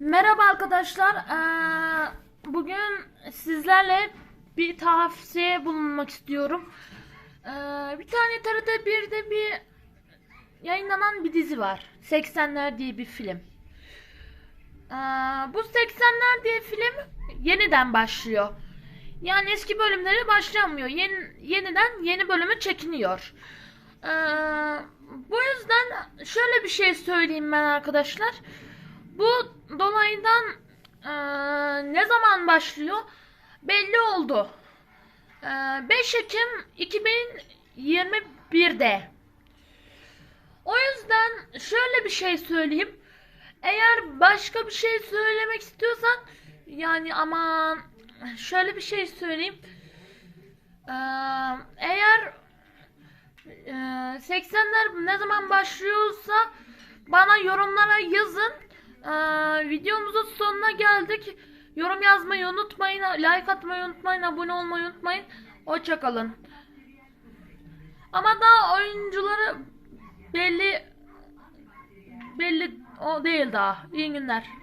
Merhaba arkadaşlar. Ee, bugün sizlerle bir tavsiye bulunmak istiyorum. Ee, bir tane TRT 1'de bir yayınlanan bir dizi var. 80'ler diye bir film. Ee, bu 80'ler diye film yeniden başlıyor. Yani eski bölümleri başlamıyor. Yeni, yeniden yeni bölümü çekiniyor. Bu yüzden şöyle bir şey söyleyeyim ben arkadaşlar. Bu dolaydan eee, ne zaman başlıyor? Belli oldu. Eee, 5 Ekim 2021'de. O yüzden şöyle bir şey söyleyeyim. Eğer başka bir şey söylemek istiyorsan yani aman şöyle bir şey söyleyeyim. Eee, eğer eee, 80'ler ne zaman başlıyorsa bana yorumlara yazın. Ee, videomuzun sonuna geldik. Yorum yazmayı unutmayın. Like atmayı unutmayın. Abone olmayı unutmayın. Hoşçakalın. Ama daha oyuncuları belli belli o değil daha. İyi günler.